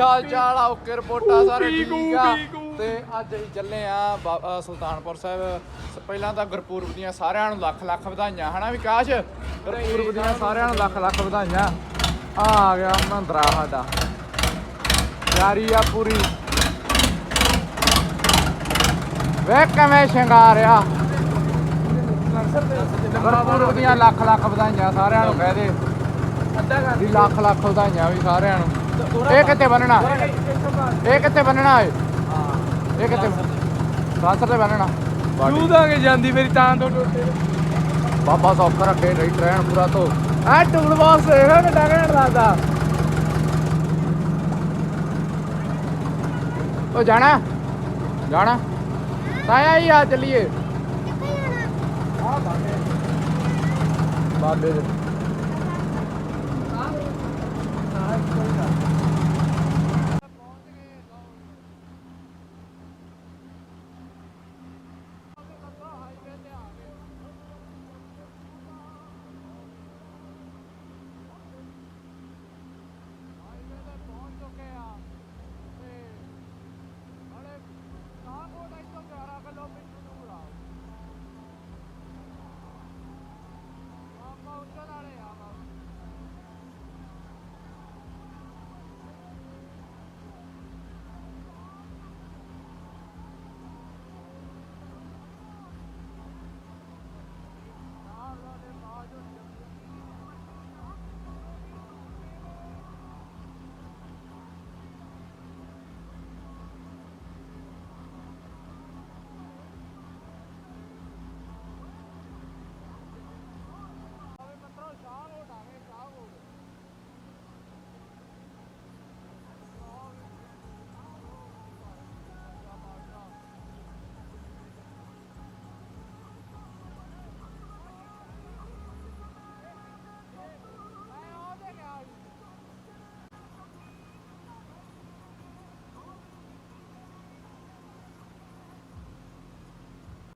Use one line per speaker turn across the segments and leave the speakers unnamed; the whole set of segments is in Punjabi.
ਚਾਲ ਚਾਲ ਆ ਓਕੇ ਰਿਪੋਰਟਾਂ ਸਾਰੇ ਠੀਕ ਆ। ਤੇ ਅੱਜ ਅਸੀਂ ਚੱਲੇ ਆ ਸੁਲਤਾਨਪੁਰ ਸਾਹਿਬ। ਪਹਿਲਾਂ ਤਾਂ ਗੁਰਪੁਰਬ ਦੀਆਂ ਸਾਰਿਆਂ ਨੂੰ ਲੱਖ ਲੱਖ ਵਧਾਈਆਂ ਹਨਾ ਵਿਕਾਸ? ਗੁਰਪੁਰਬ ਦੀਆਂ ਸਾਰਿਆਂ ਨੂੰ ਲੱਖ ਲੱਖ ਵਧਾਈਆਂ। ਆ ਆ ਗਿਆ ਮਹਿੰਦਰਾ ਸਾਡਾ। ਯਾਰੀ ਆ ਪੂਰੀ। ਵੇ ਕਿਵੇਂ ਸ਼ਿੰਗਾਰਿਆ? ਗੁਰਪੁਰਬ ਦੀਆਂ ਲੱਖ ਲੱਖ ਵਧਾਈਆਂ ਸਾਰਿਆਂ ਨੂੰ ਕਹਿ ਦੇ ਦੀ ਲੱਖ ਲੱਖ ਵਧਾਈਆਂ ਵੀ ਸਾਰਿਆਂ ਨੂੰ। ਇਹ ਕਿੱਥੇ ਬੰਨਣਾ? ਇਹ ਕਿੱਥੇ ਬੰਨਣਾ ਏ ਇਹ ਕਿੱਥੇ ਰਾਸਤੇ ਤੇ ਬੰਨਣਾ।
ਤੂੰ ਤਾਂ ਕੇ ਜਾਂਦੀ ਮੇਰੀ ਤਾਂ ਤੋਂ ਟੋਟੇ
ਬਾਬਾ ਸੌਖਾ ਰੱਖੇ ਰਹੀ ਟ੍ਰੈਨ ਪੂਰਾ ਤੋਂ। ਆ ਟੂਲ ਬਾਸ ਇਹ ਨਾ ਡਾਗਣ ਲਾਦਾ ਉਹ ਜਾਣਾ? ਜਾਣਾ? ਤਾਇਆ ਹੀ ਆ ਚੱਲੀਏ। ਬਾਬੇ ਦੇ।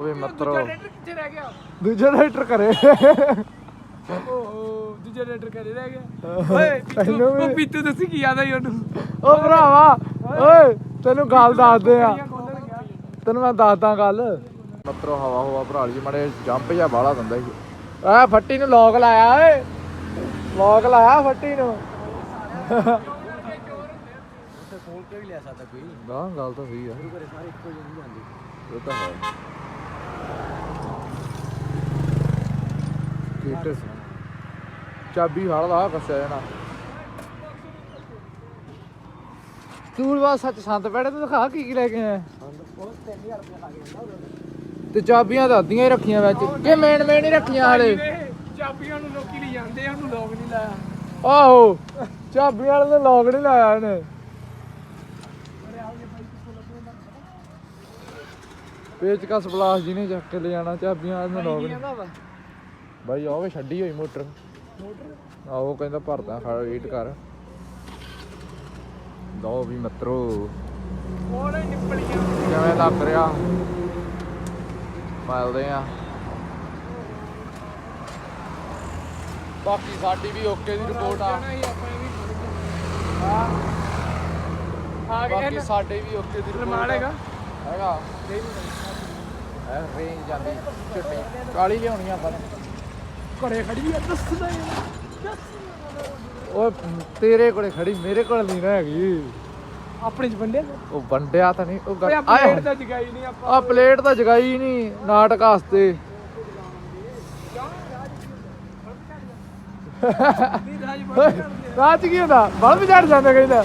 ਓਏ ਮਤਰੋ
ਕਿੱਥੇ ਰਹਿ ਗਿਆ?
ਦੂਜਾ ਰਾਈਟਰ ਕਰੇ।
ਓਹ ਦੂਜਾ ਲੈਟਰ ਕਰੇ ਰਹਿ ਗਿਆ। ਓਏ
ਤੈਨੂੰ ਵੀ-
ਉਹ ਪੀਤੂ ਦੱਸੀ ਕੀ ਆਦਾ ਉਹਨੂੰ?
ਓ ਭਰਾਵਾ ਓਏ। ਤੈਨੂੰ ਗੱਲ ਦੱਸਦੇ ਆ। ਤੈਨੂੰ ਮੈਂ ਦੱਸਦਾ ਗੱਲ। ਮਤਰੋ ਹਵਾ ਹਵਾ ਭਰਾ ਲਈ ਮੜੇ ਜੰਪ ਜਾਂ ਬਾਹਲਾ ਦਿੰਦਾ ਸੀ। ਆ ਫੱਟੀ ਨੂੰ ਲੋਕ ਲਾਇਆ ਓਏ। ਲੋਕ ਲਾਇਆ ਫੱਟੀ ਨੂੰ।
ਖੋਲ ਕੇ ਵੀ ਲੈ ਸਕਦਾ ਕੋਈ
ਨਾ ਗੱਲ ਤਾਂ ਸਹੀ ਆ।
ਘਰੇ ਸਾਰੇ ਇੱਕੋ ਜਿਹੇ ਨਹੀਂ ਜਾਂਦੇ
ਇਹ ਤਾਂ ਹੈ। ਕੀਟਸ ਚਾਬੀ ਫੜ ਲਾ ਕੱਸਿਆ ਜਾਣਾ ਤੂੰ ਬਸ ਸੱਚ ਸੰਤ ਪੈੜੇ ਤੂੰ ਦਿਖਾ ਕੀ ਕੀ ਲੈ ਕੇ ਆਇਆ।
ਬਹੁਤ 3000 ਰੁਪਏ ਲਾ ਕੇ
ਤੇ ਚਾਬੀਆਂ ਤਾਂ ਅੱਧੀਆਂ ਹੀ ਰੱਖੀਆਂ ਵਿੱਚ। ਕਿ ਮੇਨ ਮੇਨ ਹੀ ਰੱਖੀਆਂ ਹਲੇ?
ਚਾਬੀਆਂ ਨੂੰ ਲੋਕੀ ਲਈ ਜਾਂਦੇ ਆ ਉਹਨੂੰ ਲੋਕ ਨਹੀਂ ਲਾਇਆ।
ਆਹੋ ਚਾਬੀਆਂ ਵਾਲੇ ਨੇ ਲੋਕ ਨਹੀਂ ਲਾਇਆ ਇਹਨੇ ਪੇਚਕਸ ਪਲਾਸ ਜੀ ਨੇ ਚੱਕ ਕੇ ਲੈ ਜਾਣਾ ਚਾਬੀਆਂ ਇਹਨੇ ਲੋਕ ਨਹੀਂ।
ਵਾ
ਬਾਈ ਆਵੇ ਛੱਡੀ ਹੋਈ ਮੋਟਰ।
ਮੋਟਰ?
ਆਹੋ ਕਹਿੰਦਾ ਭਰਦਾ ਖੜ ਵੇਟ ਕਰ। ਦੋ ਵੀ ਮਤਰੋ।
ਉਹਨੇ ਨਿਪਲੀਆਂ
ਕਿਵੇਂ ਲੱਗ ਰਿਹਾ? ਮਿਲਦੇ ਆ। ਬਾਕੀ ਸਾਡੀ ਵੀ ਓਕੇ ਦੀ ਰਿਪੋਰਟ ਆ।
ਹੀ ਵੀ
ਬਾਕੀ ਸਾਡੇ ਵੀ ਓਕੇ ਦੀ ਰਿਪੋਰਟ
ਹੈਗਾ?
ਹੈਗਾ। ਹੈ ਰੇਂਜ ਜਾਂਦੀ ਚਿੱਟੀ ਕਾਲੀ ਲਿਆਉਣੀ ਆਪਾਂ ਨੇ।
ਘਰੇ ਖੜੀ ਆ ਦੱਸਦਾ ਯਾਰ
ਓਏ ਤੇਰੇ ਕੋਲੇ ਖੜੀ ਮੇਰੇ ਕੋਲ ਨਹੀਂ ਨਾ ਹੈਗੀ।
ਆਪਣੇ ਚ ਬੰਦੇ
ਉਹ ਵੰਡਿਆ ਤਾਂ ਨਹੀਂ ਉਹ
ਓਏ
ਗੱਲ
ਤਾਂ ਜਗਾਈ ਨਹੀਂ ਆਪਾਂ।
ਆ ਪਲੇਟ ਤਾਂ ਜਗਾਈ ਨਹੀਂ ਨਾਟਕ ਵਾਸਤੇ।
ਨਹੀਂ ਰਾਜ
ਕੀ ਹੁੰਦਾ? ਬਲਬ ਚੜ ਜਾਂਦਾ ਕਹਿੰਦਾ।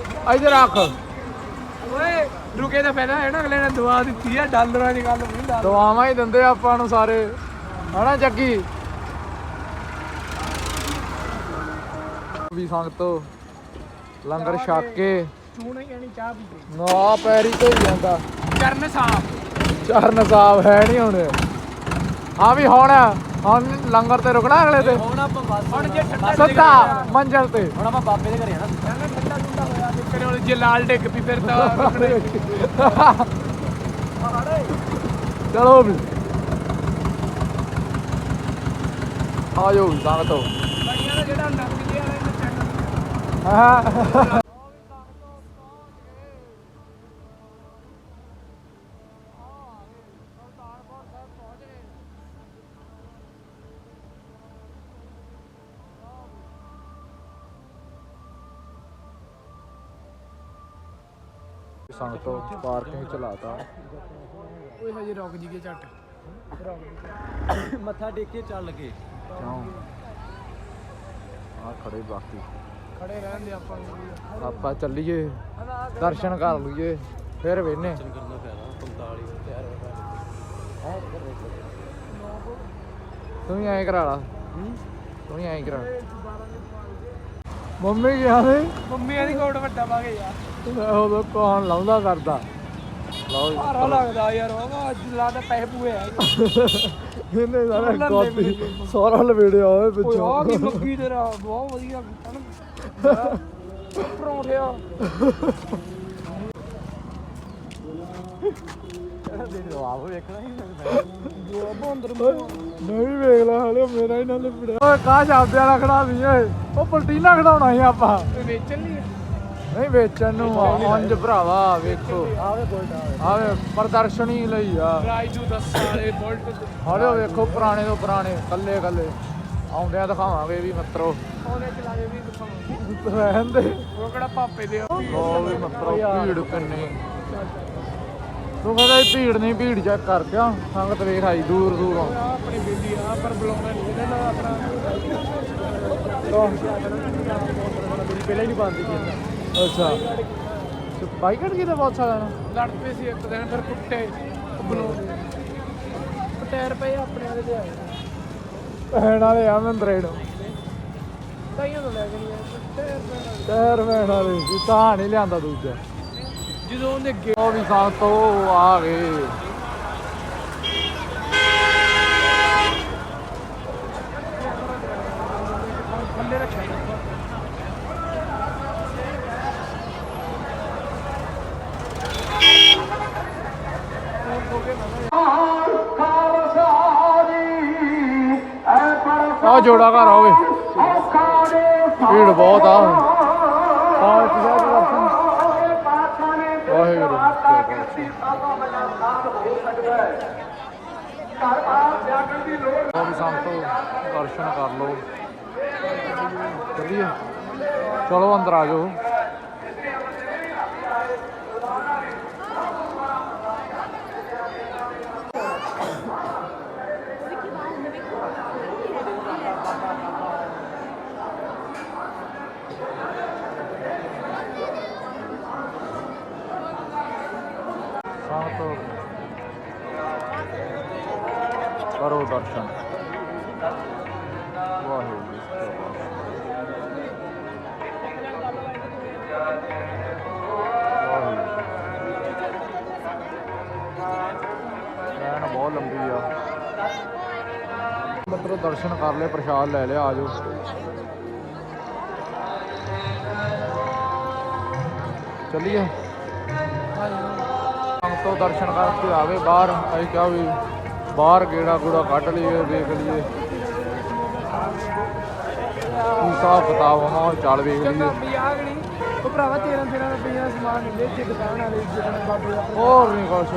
ਇੱਧਰ ਰੱਖ।
ਓਏ ਰੁਕੇ ਤਾਂ ਪਹਿਲਾਂ ਹੈ ਨਾ ਅਗਲੇ ਨੇ ਦੁਆ ਦਿੱਤੀ ਆ ਡਾਲਰਾਂ ਦੀ ਗੱਲ ਨਹੀਂ ਡਾਲਰ।
ਦੁਆਵਾਂ ਹੀ ਦਿੰਦੇ ਆ ਆਪਾਂ ਨੂੰ ਸਾਰੇ। ਹਨਾ ਜੱਗੀ? ਵੀ ਸੰਗਤੋ ਲੰਗਰ ਛਕ ਕੇ।
ਤੂੰ ਚਾਹ
ਨਾ ਪੈਰੀ ਧੋਈ ਜਾਂਦਾ।
ਚਰਨ ਸਾਫ਼
ਚਰਨ ਸਾਹਿਬ ਹੈ ਨਹੀਂ ਹੁਣ। ਹਾਂ ਵੀ ਹੁਣ ਹੁਣ ਲੰਗਰ ਤੇ ਰੁਕਣਾ ਅਗਲੇ ਤੇ।
ਹੁਣ ਆਪਾਂ ਬਸ ਹੁਣ ਜੇ ਠੰਡਾ
ਸਿੱਧਾ ਮੰਜ਼ਲ ਤੇ।
ਹੁਣ ਆਪਾਂ ਬਾਬੇ ਦੇ ਘਰੇ ਆਣਾ ਠੰਡਾ ਠੰਡਾ ਹੋਇਆ ਤੇ ਫਿਰ ਜੇ ਲਾਲ ਡਿੱਗ ਪਈ ਫਿਰ ਤਾਂ ਰੁਕਣੇ
ਚਲੋ ਵੀ। ਆ ਜਾਓ ਸੰਗਤੋ
ਬੜੀਆਂ ਦਾ ਜਿਹੜਾ ਨੱਕ ਦੇ ਵਾਲਾ ਇਹਨਾਂ ਚੈਨਲ
ਹਾਂ। ਸੰਗਤੋ ਪਾਰਕਿੰਗ ਚਲਾਤਾ
ਓਏ ਹਜੇ ਰੁਕ ਜੀਗੇ ਝੱਟ।
ਮੱਥਾ ਟੇਕ ਕੇ ਚੱਲ
ਕਿਉਂ? ਆ ਖੜੇ ਬਾਕੀ।
ਖੜੇ ਰਹਿਣ ਦੇ ਆਪਾਂ ਨੂੰ।
ਆਪਾਂ ਚੱਲੀਏ ਦਰਸ਼ਨ ਕਰ ਲਈਏ ਫਿਰ ਵੇਨੇ
ਕਰਨਾ ਪੈਣਾ 45 ਤਿਆਰ ਹੋ
ਤੂੰ ਵੀ ਐਂ ਕਰਾ ਲਾ। ਤੂੰ ਵੀ ਐਂ ਕਰਾ। ਮੰਮੀ ਗਿਆ ਨੇ
ਮੰਮੀ ਇਹਦੀ ਕੋਟ ਵੱਡਾ ਪਾ ਕੇ ਯਾਰ
ਉਹ ਕੌਣ ਲਾਉਂਦਾ ਕਰਦਾ? ਲਓ।
ਭਾਰਾ ਲੱਗਦਾ ਯਾਰ ਉਹ ਅੱਜ ਲੱਗਦਾ ਪੈਸੇ ਪੂਏ ਆ।
ਇਹਨੇ ਸਾਰਾ ਕਾਪੀ ਸਾਰਾ ਲਵੇੜਿਆ ਹੋਏ
ਓਏ ਆ
ਪਿੱਛੋਂ
ਕੀ ਮੱਕੀ ਤੇਰਾ ਬਹੁਤ ਵਧੀਆ ਕੀਤਾ ਨਾ ਪਰੌਂਠਿਆ
ਆਪ ਵੇਖਣਾ ਹੀ
ਜੋ ਬੰਦਰ
ਨਹੀਂ ਵੇਖ ਲੈ ਹਲੇ ਮੇਰਾ ਹੀ ਨਾ ਲਵੇੜਿਆ ਓਏ ਕਾਹ ਸ਼ਬਦ ਵਾਲਾ ਖੜਾ ਵੀ ਓਏ? ਉਹ ਪਲਟੀਨਾ ਖੜਾਉਣਾ ਸੀ ਆਪਾਂ।
ਵੇਚਣ ਲਈ
ਨਹੀਂ ਵੇਚਣ ਨੂੰ ਆ, ਉਂਝ ਭਰਾਵਾ ਵੇਖੋ।
ਆਵੇ ਗੋਲਡ
ਆਵੇ ਪ੍ਰਦਰਸ਼ਨੀ ਲਈ ਆ।
ਰਾਜੂ ਦੱਸ ਵਾਲੇ ਬੋਲਟ
ਹਲੇ ਵੇਖੋ ਪੁਰਾਣੇ ਤੋਂ ਪੁਰਾਣੇ ਕੱਲੇ ਕੱਲੇ ਆਉਂਦਿਆਂ ਦਿਖਾਵਾਂਗੇ ਵੀ ਮਿੱਤਰੋ।
ਉਹਨੇ ਚਲਾਏ ਵੀ ਦਿਖਾਉਂ
ਰਹਿਣ ਦੇ
ਉਹ ਕਿਹੜਾ ਪਾਪੇ ਦੇ ਆ।
ਉਹ ਵੀ ਮਿੱਤਰੋ ਭੀੜ ਕਿੰਨੀ। ਤੂੰ ਕਹਿੰਦਾ ਭੀੜ ਨਹੀਂ ਭੀੜ ਚੈੱਕ ਕਰ ਕਿਉਂ? ਸੰਗਤ ਵੇਖ ਆਈ ਦੂਰ ਦੂਰੋਂ
ਆ ਆਪਣੀ ਬੇਲੀ ਆ ਪਰ ਬੁਲਾਉਣਾ ਨਹੀਂ ਇਹਦਾ ਨਾ ਆਪਣਾ
ਪਹਿਲਾਂ ਹੀ ਨਹੀਂ ਬੰਦ ਕੀਤਾ
ਅੱਛਾ। ਬਾਈਕਟ ਕਿਤੇ ਬਹੁਤ ਸਾਰਾ ਨਾ?
ਲੜ ਪਏ ਸੀ ਇੱਕ ਦਿਨ ਫਿਰ ਕੁੱਟੇ ਬੁਲਾਉਂਦੇ ਟਾਇਰ ਪਏ ਆਪਣੇ ਵਾਲੇ ਤੇ ਆਏ
ਪੈਣ ਵਾਲੇ ਆ ਮਹਿੰਦਰੇ ਨੂੰ।
ਤਾਈਆਂ ਤੋਂ ਲੈ ਕੇ ਨਹੀਂ ਆਏ ਟਾਇਰ ਪੈਣ
ਵਾਲੇ। ਸੀ ਤਾਂ ਨਹੀਂ ਲਿਆਂਦਾ ਦੂਜਾ।
ਜਦੋਂ ਉਹਨੇ ਗੇ
ਉਹ ਵੀ ਸੰਗਤ ਉਹ ਆ ਗਏ। ਆ ਘਰ ਆਵੇ ਭੀੜ ਬਹੁਤ ਆ ਪਾਲਕ ਦਾ ਦਰਸ਼ਨ ਵਾਹਿਗੁਰੂ ਉਹ ਦਰਸ਼ਨ ਕਰ ਲਓ। ਚੱਲੀਏ ਚਲੋ ਅੰਦਰ ਆ ਜਾਓ ਸੰਗਤੋ ਕਰੋ ਦਰਸ਼ਨ ਵਾਹਿਗੁਰੂ ਜੀ ਕਾ ਖਾਲਸਾ। ਵਾਹਿਗੁਰੂ ਐਨ ਬਹੁਤ ਲੰਬੀ ਆ ਮਤਲਬ ਦਰਸ਼ਨ ਕਰ ਲਏ ਪ੍ਰਸ਼ਾਦ ਲੈ ਲਿਆ ਆਜੋ ਚੱਲੀਏ। ਤੋਂ ਦਰਸ਼ਨ ਕਰਕੇ ਆਵੇ ਬਾਹਰ ਅਸੀਂ ਕਿਹਾ ਵੀ ਬਾਹਰ ਗੇੜਾ ਗੂੜਾ ਕੱਢ ਲਈਏ ਦੇਖ ਲਈਏ। ਕੀ ਕਿਤਾਬ ਆ ਉਹ ਚੱਲ ਵੇਖ ਲਈਏ।
ਉਹ ਭਰਾਵਾ 13 13 ਰੁਪਏ ਦਾ ਸਮਾਨ ਮਿਲਦੇ ਇੱਥੇ ਦੁਕਾਨ ਵਾਲੇ ਜਿਹੜੇ ਬਾਬੇ
ਹੋਰ ਨਹੀਂ ਕੁਛ।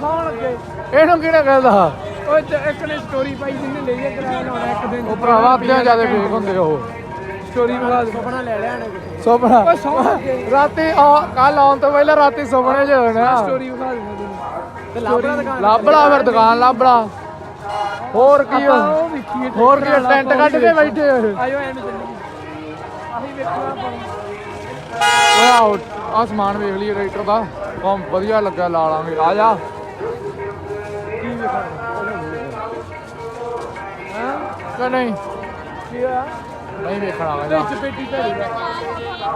ਸੌਣ ਲੱਗੇ।
ਇਹਨੂੰ ਕਿਹਨੇ ਕਹਿੰਦਾ?
ਉਹ ਇੱਕ ਨੇ ਸਟੋਰੀ ਪਾਈ ਜਿਹਨੇ ਲਈ ਹੈ ਕਿਰਾਇਆ ਲਾਉਣਾ ਇੱਕ ਦਿਨ
ਉਹ ਭਰਾਵਾ ਅੱਧਿਆਂ ਜ਼ਿਆਦਾ ਫੇਕ ਹੁੰਦੇ ਉਹ।
ਸਟੋਰੀ ਬਣਾ ਦੇ। ਸੁਪਨਾ ਲੈ ਲਿਆ ਨੇ
ਸੁਪਨਾ।
ਓਏ ਸੌਣ ਲੱਗੇ
ਰਾਤੀ ਕੱਲ ਆਉਣ ਤੋਂ ਪਹਿਲਾਂ ਰਾਤੀ ਸੁਪਨੇ ਚ ਹੋਣਾ
ਸਟੋਰੀ ਵਿਖਾ ਦੇ। ਮੈਨੂੰ
ਤੇ ਲਾਭਣਾ ਦੁਕਾਨ
ਲੱਭ ਲਾ ਫਿਰ ਦੁਕਾਨ ਲੱਭ ਲਾ ਹੋਰ ਕੀ ਆ? ਹੋਰ ਕੀ ਆ, ਟੈਂਟ ਕੱਢ ਕੇ ਬੈਠੇ ਹੋਏ
ਆਇਓ ਐਵੇਂ ਚੱਲੀਏ। ਆਹੀ ਵੇਖਣਾ ਆਪਾਂ। ਨੂੰ।
ਓਏ ਆਓ ਆ ਸਮਾਨ ਵੇਖ ਲਈਏ ਰਾਈਟਰ ਦਾ। ਕੰਮ ਵਧੀਆ ਲੱਗਾ ਲਾ ਲਾਂਗੇ ਆ ਜਾ।
ਕੀ ਵੇਖਣਾ?
ਕਿ ਨਹੀਂ?
ਕੀ ਆ
ਨਹੀਂ ਵੇਖਣਾ ਵਾ ਜਾ
ਵਿੱਚ ਪੇਟੀ ਧਰੀ ਆ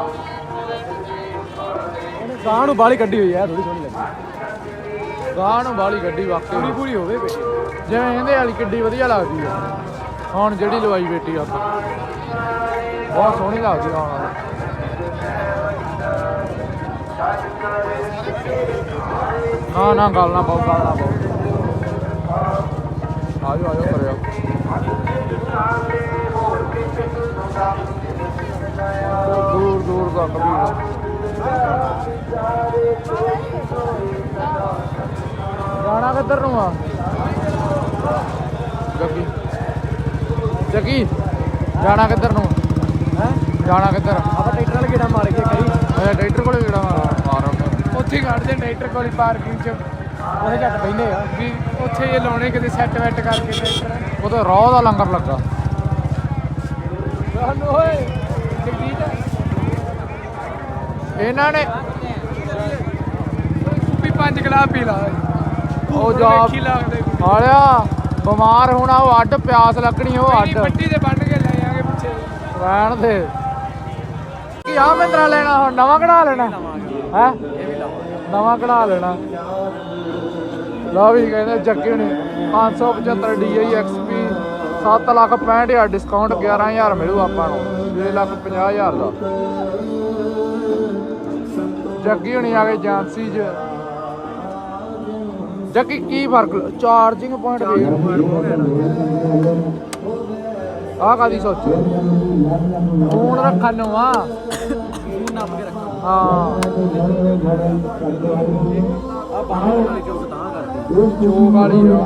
ਉਹਨੇ ਗਾਂ ਨੂੰ ਬਾਲੀ ਕੱਢੀ ਹੋਈ ਹੈ ਥੋੜੀ ਸੋਹਣੀ ਲੱਗੀ।
ਗਾਂ ਨੂੰ ਬਾਲੀ ਗੱਡੀ ਵਾਕਈ।
ਪੂਰੀ ਪੂਰੀ ਹੋਵੇ ਬੇਟੀ।
ਜਿਵੇਂ ਇਹਦੇ ਵਾਲੀ ਕਿੱਡੀ ਵਧੀਆ ਲੱਗਦੀ ਆ। ਹੁਣ ਜਿਹੜੀ ਲਵਾਈ ਬੇਟੀ ਆ। ਬਹੁਤ ਸੋਹਣੀ ਲੱਗਦੀ ਆ ਹੁਣ। ਨਾ ਨਾ ਗੱਲ ਨਾ ਪਾਓ ਗੱਲ ਨਾ ਪਾਓ ਆਜੋ ਆਜੋ ਕਰਿਓ। ਤੱਕ ਵੀ ਜਾਣਾ ਕਿੱਧਰ ਨੂੰ ਆ? ਜੱਗੀ। ਜੱਗੀ ਜਾਣਾ ਕਿੱਧਰ ਨੂੰ?
ਹੈ?
ਜਾਣਾ ਕਿੱਧਰ?
ਆਪਾਂ ਟਰੈਕਟਰ ਵਾਲੇ ਗੇੜਾ ਮਾਰ ਕੇ ਕਰੀ।
ਅਰੇ ਡਾਕਟਰ ਕੋਲੇ ਕਿਹੜਾ ਮਾਰ।
ਉੱਥੇ ਹੀ ਕੱਢਦੇ ਟਰੈਕਟਰ ਕੋਲੀ ਪਾਰਕਿੰਗ ਚ।
ਉਹਦੇ ਝੱਟ ਬੈਨੇ ਆ।
ਵੀ ਉੱਥੇ ਇਹ ਲਾਉਣੇ ਕਿਤੇ ਸੈੱਟ ਵੈਟ ਕਰਕੇ ਟਰੈਕਟਰ।
ਉਹ ਤਾਂ ਰੋਹ ਦਾ ਲੰਗਰ ਲੱਗਾ।
ਸਾਨੂੰ ਓਏ ਜਗਜੀਤ।
ਇਹਨਾਂ ਨੇ
ਵੀ ਪੰਜ ਗਲਾਸ ਪੀ ਲਾ।
ਉਹ ਜਾ ਆਲਿਆ ਬਿਮਾਰ ਹੋਣਾ ਉਹ ਅੱਡ ਪਿਆਸ ਲੱਗਣੀ ਉਹ ਅੱਡ।
ਪੱਟੀ ਤੇ ਬੰਨ ਕੇ ਲੈ ਆਂਗੇ ਪਿੱਛੇ।
ਰਹਿਣ ਦੇ। ਕੀ ਆ ਮਹਿੰਦਰਾ ਲੈਣਾ ਹੁਣ? ਨਵਾਂ ਕਢਾ ਲੈਣਾ? ਹੈ? ਨਵਾਂ ਕਢਾ ਲੈਣਾ। ਲਓ ਵੀ ਕਹਿੰਦੇ ਜੱਗੇ ਨੇ 575 DI XP 7 ਲੱਖ 65000 ਡਿਸਕਾਊਂਟ 11000 ਮਿਲੂ ਆਪਾਂ ਨੂੰ। 6 ਲੱਖ 50000 ਦਾ। ਜੱਗੀ ਹੁਣੀ ਆ ਗਏ ਏਜੰਸੀ 'ਚ। ਜੱਗੀ ਕੀ ਫ਼ਰਕ? ਚਾਰਜਿੰਗ ਪੁਆਇੰਟ ਦੇਖ। ਆਹ ਕਾਦੀ ਸੋਚੀ? ਫੋਨ ਰੱਖਣ ਨੂੰ ਆ।
ਫੋਨ ਨੱਪ ਕੇ ਰੱਖੋ
ਹਾਂ।
ਆ ਬਾਹਰ ਵਾਲੀ ਚੋਕ ਤਾਂ ਕਰਦੇ
ਚੋਕ ਵਾਲੀ ਆ।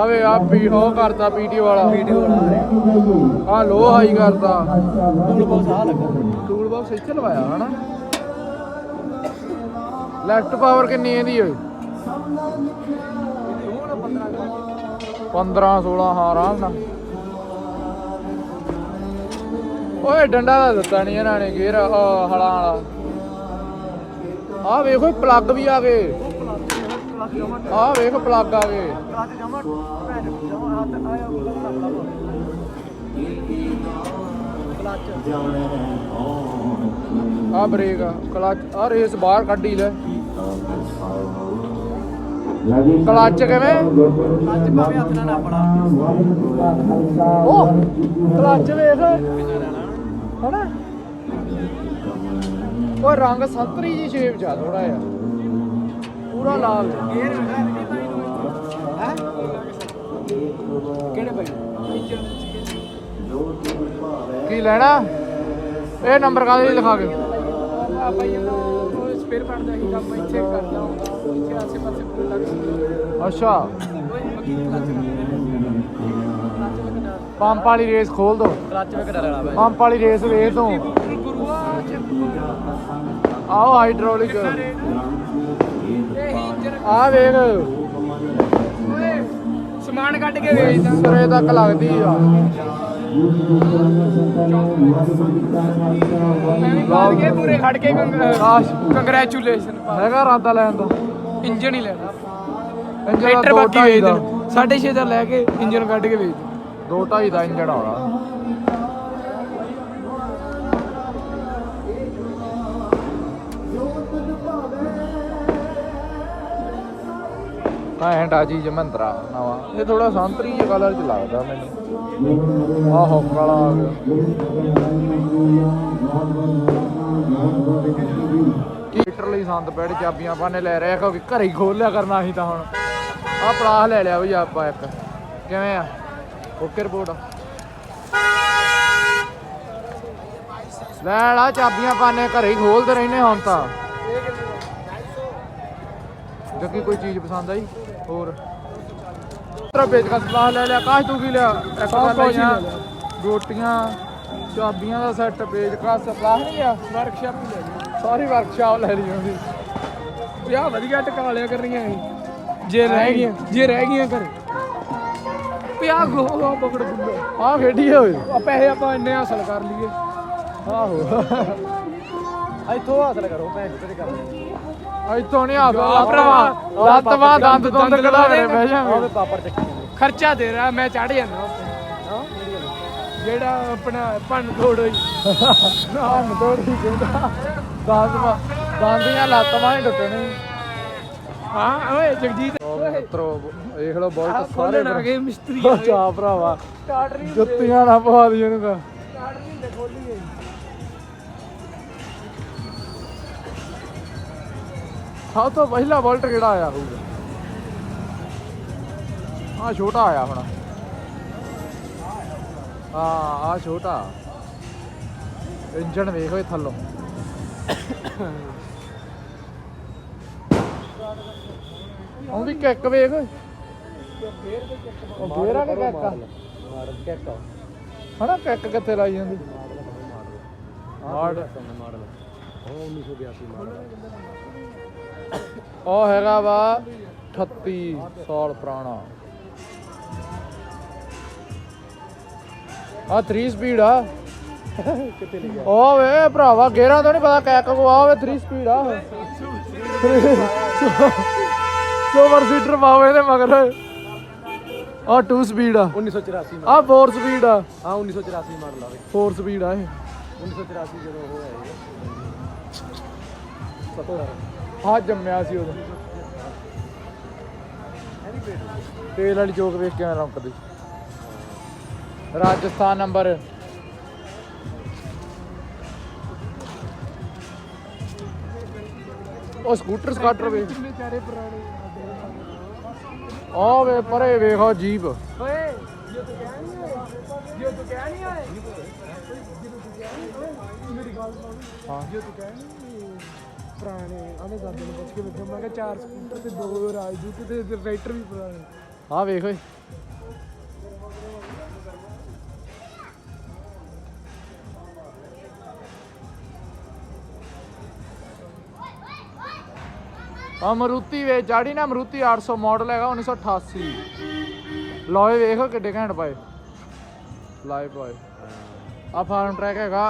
ਆਵੇ ਆ ਪੀ ਹੋ ਕਰਦਾ ਪੀਟੀ ਵਾਲਾ।
ਵੀਡੀਓ ਬਣਾ
ਆ ਲੋ ਹਾਈ ਕਰਦਾ
ਟੂਲ ਬਾਕਸ ਆ ਲੱਗਾ।
ਟੂਲ ਬਾਕਸ ਇੱਥੇ ਲਵਾਇਆ ਹਨਾ ਲੈਫਟ ਪਾਵਰ ਕਿੰਨੀ ਇਹਦੀ ਓਏ? 15 16 ਹਾਂ ਆਰਾਮ ਨਾਲ ਓਏ, ਡੰਡਾ ਦਾ ਦਿੱਤਾ ਨਹੀਂ ਇਹਨਾਂ ਨੇ ਗੇਰ ਆਹ, ਹਲਾਂ ਵਾਲਾ। ਆ ਵੇਖੋ ਪਲੱਗ ਵੀ ਆ ਗਏ ਆ ਵੇਖ ਪਲੱਗ ਆ ਗਏ
ਕਲਾਸ ਜਮਾ ਭੈਣ ਜਮਾ ਹੱਥ ਆਇਆ ਕਲਚ।
ਆ ਬ੍ਰੇਕ ਆ ਕਲਚ ਆ ਰੇਸ ਬਾਹਰ ਕੱਢੀ ਲੈ। ਕਲਚ ਕਿਵੇਂ?
ਅੱਜ ਭਾਵੇਂ ਹੱਥ ਨਾਲ ਨਾਪਣਾ
ਉਹ ਕਲਚ ਵੇਖ। ਹਨਾ? ਉਹ ਰੰਗ ਸੰਤਰੀ ਜੀ ਸ਼ੇਪ ਚ ਆ ਥੋੜਾ ਜਿਹਾ। ਪੂਰਾ ਲਾਲ।
ਗੇਅਰ ਹੈ? ਕਿਹੜੇ ਭਾਈ
ਕੀ ਲੈਣਾ? ਇਹ ਨੰਬਰ ਕਾਹਦੇ ਲਈ ਲਿਖਾ ਕੇ?
ਆਪਾਂ ਇਹਨਾਂ ਉਹ ਸਪੇਅਰ ਪਾਰਟ ਦਾ ਹੀ ਕੰਮ ਇੱਥੇ ਕਰਦਾ ਹੁੰਦਾ ਇੱਥੇ ਆਸੇ ਪਾਸੇ ਪੂਰਾ ਲੱਗ ਸੀ
ਅੱਛਾ। ਪੰਪ ਵਾਲੀ ਰੇਸ ਖੋਲ ਦੋ।
ਕਲਚ ਵੇ ਕਰਾ ਲੈਣਾ ਭਾਈ
ਪੰਪ ਵਾਲੀ ਰੇਸ ਵੇਖ ਤੂੰ। ਆਓ ਹਾਈਡ੍ਰੋਲਿਕ ਆ ਵੇਖ।
ਸਮਾਨ ਕੱਢ ਕੇ ਵੇਚਦਾ
ਸਿਰੇ ਤੱਕ ਲੱਗਦੀ ਆ।
ਮੈਂ ਪੂਰੇ ਖੜ ਕੇ
ਕਾਸ਼
ਕੰਗ੍ਰੈਚੁਲੇਸ਼ਨ
ਹੈਗਾ ਰਾਦਾ ਲੈਣ ਦਾ।
ਇੰਜਨ ਹੀ ਲੈਣਾ। ਟਰੈਕਟਰ ਬਾਕੀ ਵੇਚ
ਦਾ।
ਦੇਣ। ਦਾ ਲੈ ਕੇ ਇੰਜਨ ਕੱਢ ਕੇ ਵੇਚ
ਦੋ ਢਾਈ ਦਾ ਇੰਜਨ ਆਉਣਾ ਘੈਂਟ ਆ ਜੀ ਜਮੰਤਰਾ ਨਵਾਂ। ਇਹ ਥੋੜਾ ਸੰਤਰੀ ਜਿਹਾ ਕਲਰ ਚ ਲੱਗਦਾ ਮੈਨੂੰ। ਆਹ ਹੁੱਕ ਵਾਲਾ ਆ ਗਿਆ। ਲੀਟਰ ਲਈ ਸੰਦ ਬੈਠ ਚਾਬੀਆਂ ਪਾਣੇ ਲੈ ਰਿਹਾ ਕਿਉਂਕਿ ਘਰੇ ਹੀ ਖੋਲ ਲਿਆ ਕਰਨਾ ਅਸੀਂ ਤਾਂ ਹੁਣ। ਆਹ ਪਲਾਸ ਲੈ ਲਿਆ ਬਈ ਆਪਾਂ ਇੱਕ। ਕਿਵੇਂ ਆ? ਓਕੇ ਰਿਪੋਰਟ ਲੈ ਲਾ, ਚਾਬੀਆਂ ਪਾਣੇ ਘਰੇ ਹੀ ਖੋਲਦੇ ਰਹਿੰਦੇ ਹੁਣ ਤਾਂ। ਜੱਗੀ ਕੋਈ ਚੀਜ਼ ਪਸੰਦ ਆਈ? ਹੋਰ। ਤਰਾ ਵੇਚ ਕਾ ਸਲਾਹ ਲੈ ਲਿਆ ਕਾਸ਼ ਤੂੰ ਕੀ ਲਿਆ। ਇੱਕ
ਲੈ ਲਿਆ।
ਗੋਟੀਆਂ ਚਾਬੀਆਂ ਦਾ ਸੈੱਟ ਪੇਜ ਕਾ ਸਪਲਾਹ ਨਹੀਂ ਆ।
ਵਰਕਸ਼ਾਪ ਹੀ ਲੈ ਲਈ।
ਸਾਰੀ ਵਰਕਸ਼ਾਪ ਲੈ ਲਈ ਉਹਦੀ।
ਵਿਆਹ ਵਧੀਆ ਟਕਾ ਲਿਆ ਕਰਨੀਆਂ ਸੀ ਜੇ ਰਹਿ ਗਈਆਂ ਜੇ ਰਹਿ ਗਈਆਂ ਘਰੇ। ਪਿਆ ਗੋ ਪਕੜ ਗੁੱਬੇ
ਆਹ ਖੇਡੀ ਹੋਏ
ਆ ਪੈਸੇ ਆਪਾਂ ਇੰਨੇ ਹਾਸਲ ਕਰ ਲਈਏ।
ਆਹੋ।
ਇੱਥੋਂ ਹਾਸਲ ਕਰੋ ਜੀ ਤੇਰੇ ਕਰ
ਇੱਥੋਂ ਨਹੀਂ ਆਦਾ
ਭਰਾਵਾ।
ਲੱਤ ਬਾਹ ਦੰਦ ਦੁੰਦ ਕਢਾ ਕੇ
ਲਵਾ
ਬਹਿ
ਜਾਂਦੇ।
ਖਰਚਾ ਦੇ ਰਿਹਾ ਮੈਂ ਚੜ ਜਾਂਦਾ
ਹਾਂ
ਜਿਹੜਾ ਆਪਣਾ ਭੰਨ ਤੋੜ ਹੋਈ।
ਨਾ ਤੋੜੀ ਜਿੰਦਾ ਦੰਦ ਮਾ ਦੰਦੀਆਂ ਲੱਤ ਬਾਹ ਹੀ ਟੁੱਟਣੀ।
ਹਾਂ ਓਏ ਜਗਜੀਤ।
ਮਿੱਤਰੋ ਵੇਖ ਲਓ ਬਹੁਤ ਸਾਰੇ
ਆ ਗਏ ਮਿਸਤਰੀ ਆ
ਭਰਾਵਾ।
ਹੀ
ਜੁੱਤੀਆਂ ਨਾ ਪਵਾ ਦੀ ਇਹਨੂੰ ਤਾਂ।
ਸਟਾਰਟਰ ਹੀ ਹੁੰਦੇ ਖੋਲੀਏ।
ਸਭ ਤੋਂ ਪਹਿਲਾ ਬੁਲਟ ਕਿਹੜਾ ਆਇਆ ਹੋਊਗਾ? ਆ ਛੋਟਾ ਆਇਆ ਹੁਣ। ਹਾਂ ਆ ਛੋਟਾ। ਇੰਜਣ ਵੇਖ ਓਏ ਥੱਲੋਂ। ਉਹ ਵੀ ਕਿੱਕ ਵੇਖ ਉਹ ਫੇਰ ਆ ਕੇ ਕਿੱਕ ਆ?
ਮਾਰ ਕਿੱਕ
ਹਣਾ ਕਿੱਕ ਕਿੱਥੇ ਲਾਈ ਜਾਂਦੀ?
Model model. ਉਹ 1982 ਮਾਡਲ
ਉਹ ਹੈਗਾ ਵਾ 38 ਸਾਲ ਪੁਰਾਣਾ। ਆ 3 ਸਪੀਡ ਆ।
ਕਿੱਥੇ ਲਿਖਿਆ?
ਓਏ ਭਰਾਵਾ ਗੇਰਾ ਤਾਂ ਨਹੀਂ ਪਤਾ ਕੈਕ ਕੋ ਆ ਓਏ 3 ਸਪੀਡ ਆ। ਸੁਪਰ ਸੀਟਰ ਪਾਵੇ ਤੇ ਮਗਰ। ਆ। 2 ਸਪੀਡ ਆ
1984
ਆ 4 ਸਪੀਡ ਆ।
ਹਾਂ 1984 ਮਾਡਲ ਆ
4 ਸਪੀਡ ਆ ਇਹ।
1984 ਜਦੋਂ ਉਹ
ਆਇਆ 70 हाथ जमया तेल वाली चौक वेख के रौक दी राजस्थान नंबर। स्कूटर स्कूटर वे।
वे
परे वेखो जीप। हाँ? ਪੁਰਾਣੇ ਆਨੇ ਦਾਦੇ ਨੂੰ ਪੁੱਛ ਕੇ ਵੇਖਿਆ ਮੈਂ ਕਿਹਾ ਚਾਰ ਸਕੂਟਰ ਤੇ ਦੋ ਰਾਜਦੂਤ ਤੇ ਟਰੈਕਟਰ ਵੀ ਪੁਰਾਣੇ।
ਆ ਵੇਖ ਓਏ। ਆ ਮਰੂਤੀ ਵੇ ਚਾੜੀ ਨਾ ਮਰੂਤੀ 800 ਮਾਡਲ ਹੈਗਾ 1988 ਲੋਏ ਵੇਖੋ ਕਿੱਡੇ ਘੈਂਟ ਪਾਏ। ਲਾਈਵ ਪਾਏ। ਆ ਫਾਰਮ ਟਰੈਕ ਹੈਗਾ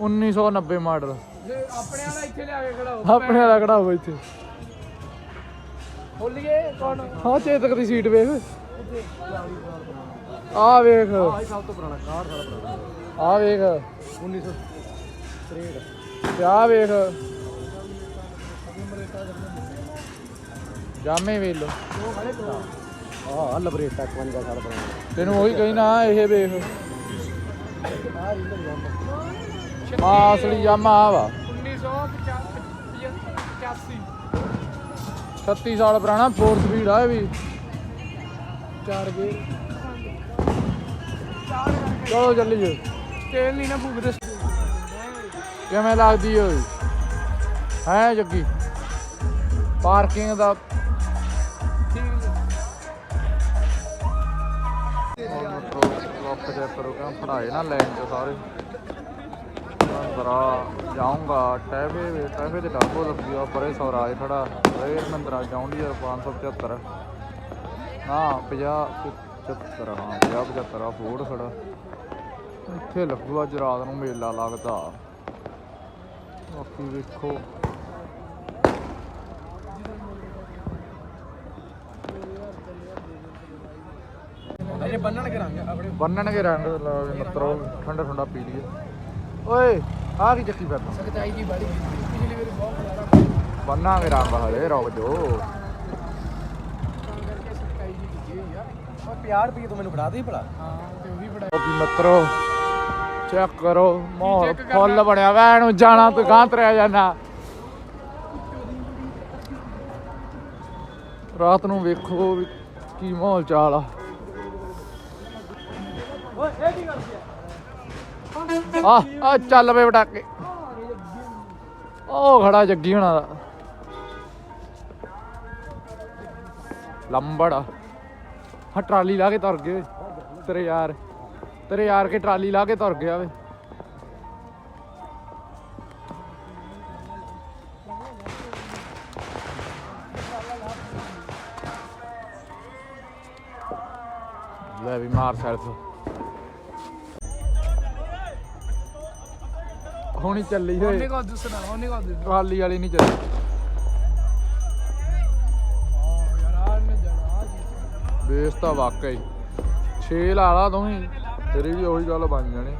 1990 ਮਾਡਲ
ਆਪਣੇ ਵਾਲਾ ਇੱਥੇ ਲਿਆ ਕੇ ਖੜਾ ਹੋ
ਆਪਣੇ ਵਾਲਾ ਕਿਹੜਾ ਹੋਵੇ ਇੱਥੇ।
ਖੋਲੀਏ ਕੌਣ?
ਹਾਂ ਚੇਤਕ ਦੀ ਸੀਟ ਵੇਖ। ਆ ਵੇਖ।
ਆਹ ਸਭ ਤੋਂ ਪੁਰਾਣਾ 61 ਸਾਲ ਪੁਰਾਣਾ।
ਆ ਵੇਖ।
1963
ਤੇ ਆ ਵੇਖ। ਜਾਮੇ ਵੇਖ ਲੋ
ਆਹ ਲਬਰੇਟਾ 51 ਸਾਲ ਪੁਰਾਣਾ।
ਤੈਨੂੰ ਉਹੀ ਕਹੀ ਨਾ ਇਹ ਵੇਖ।
ਰੀਲ
ਆ ਅਸਲੀ ਜਾਮਾ ਆ ਵਾ।
1985
36 ਸਾਲ ਪੁਰਾਣਾ 4 ਸਪੀਡ ਆ ਇਹ ਵੀ।
ਚਾਰ ਗੇ
ਚਲੋ ਚੱਲੀਏ।
ਤੇਲ ਨਹੀਂ ਨਾ ਭੁਗਦੇ
ਕਿਵੇਂ ਲੱਗਦੀ ਓਏ? ਹੈ ਜੱਗੀ? ਪਾਰਕਿੰਗ ਦਾ। ਲੋਕ ਫੜਾਏ ਨਾ ਲਾਈਨ ਚ ਸਾਰੇ। ਮੰਦਰਾ ਜਾਊਂਗਾ। ਟੈਬੇ ਵੇ ਟੈਬੇ ਤੇ ਟਰਬੋ ਲੱਗੀ ਆ। ਪਰੇ ਸਵਰਾਜ ਖੜਾ। ਰੇਰ ਮੰਦਰਾ ਜਾਉਂਦੀ ਆ 575 ਨਾ 50 75 ਹਾਂ 50 75 ਆ ਫੋੜ ਖੜਾ। ਇੱਥੇ ਲੱਗੂ ਅੱਜ ਰਾਤ ਨੂੰ ਮੇਲਾ ਲੱਗਦਾ। ਬਾਕੀ ਵੇਖੋ।
ਅਜੇ ਬੰਨਣ ਕੇ ਰੰਗ ਆਪਣੇ।
ਬੰਨਣਗੇ ਰੰਗ ਲਾ ਵੀ ਮਤਰੋ ਠੰਡਾ ਠੰਡਾ ਪੀ ਲਈਏ। ਓਏ! ਆ ਕੀ ਚੱਕੀ ਫਿਰਦਾ?
ਸਖਤਾਈ ਦੀ ਬਾੜੀ ਪਿਛਲੀ ਵਾਰੀ ਬਹੁਤ ਖਲਾਰਾ
ਬੰਨਾਂਗੇ ਰੰਗ ਹਲੇ ਰੁਕ ਜੋ।
50 ਰੁਪਏ ਤੂੰ ਮੈਨੂੰ ਫੜਾ ਦੇ ਭਲਾ।
ਹਾਂ ਤੇ ਉਹ ਵੀ ਬੜਾ
ਉਹ ਵੀ ਮਤਰੋ ਚੈੱਕ ਕਰੋ
ਕਰਨਾ?
ਫੁੱਲ ਬਣਿਆ ਵਾ ਇਹਨੂੰ ਜਾਣਾ ਤੂੰ ਗਾਂ ਤਰਿਆ ਜਾਣਾ ਰਾਤ ਨੂੰ ਵੇਖੋ ਕੀ ਮਾਹੌਲ ਚਾਲ ਆ।
ਆ
ਆ ਚੱਲ ਪਏ ਪਟਾਕੇ। ਉਹ ਖੜਾ ਜੱਗੀ ਹੋਣਾ ਦਾ। ਲੰਬੜ ਹਾਂ ਟਰਾਲੀ ਲਾ ਕੇ ਤੁਰ ਗਏ ਤੇਰੇ ਯਾਰ ਤੇਰੇ ਯਾਰ ਕੇ ਟਰਾਲੀ ਲਾ ਕੇ ਤੁਰ ਗਿਆ ਵੇ ਲੈ ਵੀ ਮਾਰ ਸੈਲਫ ਹੁਣੀ ਚੱਲੀ
ਉਹਨੇ
ਹੋਏ
ਕੋ ਦੂਸਰਾ ਉਹਨੇ ਕੋ ਦੂਸਰਾ
ਟਰਾਲੀ ਵਾਲੀ ਨਹੀਂ ਚੱਲੀ।
ਹਾਂ ਯਾਰ ਆ ਨੇ ਜਰਾ
ਬੇਸ ਤਾਂ ਵਾਕਈ। 6 ਲਾ ਲਾ ਤੂੰ ਤੇਰੀ ਵੀ ਉਹੀ ਗੱਲ ਬਣ ਜਾਣੀ।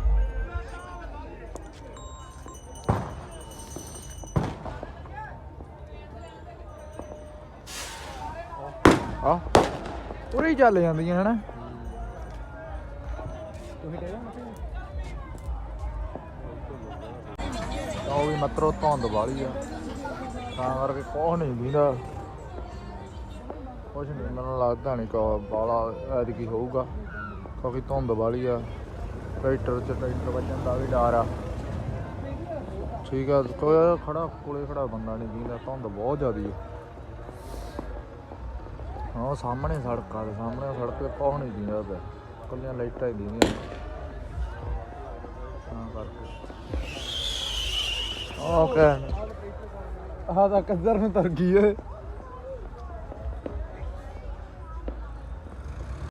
ਆ ਉਰੇ ਹੀ ਚੱਲ ਜਾਂਦੀਆਂ ਹਨਾ? ਉਹ ਵੀ ਮਤਰੋ ਧੁੰਦ ਵਾਲੀ ਆ। ਤਾਂ ਕਰਕੇ ਕੋਹ ਨਹੀਂ ਦੀਦਾ। ਕੁਛ ਨਹੀਂ, ਮੈਨੂੰ ਲੱਗਦਾ ਨਹੀਂ ਕੋ ਬਾਲਾ ਐਤਕੀ ਹੋਊਗਾ, ਕਿਉਂਕਿ ਧੁੰਦ ਵਾਲੀ ਆ। ਟਰੈਕਟਰ ਚ ਟਰੈਕਟਰ ਵੱਜਣ ਦਾ ਵੀ ਡਰ ਆ। ਠੀਕ ਆ, ਕੋਈ ਖੜਾ, ਕੋਲੇ ਖੜਾ ਬੰਦਾ ਨਹੀਂ ਦੀਦਾ, ਧੁੰਦ ਬਹੁਤ ਜ਼ਿਆਦੀ ਆ। ਹਾਂ, ਸਾਹਮਣੇ ਸੜਕ ਆ ਤੇ ਸਾਹਮਣੇ ਸੜਕ ਤੇ ਕੋਹ ਨਹੀਂ ਦੀਦਾ ਪਿਆ। ਕੱਲੀਆਂ ਲਾਈਟਾਂ ਹੀ ਦੀਦੀਆਂ। ਓਕੇ ਆਹ ਤਾਂ ਕਿੱਧਰ ਨੂੰ ਤਰ ਗਈ ਏ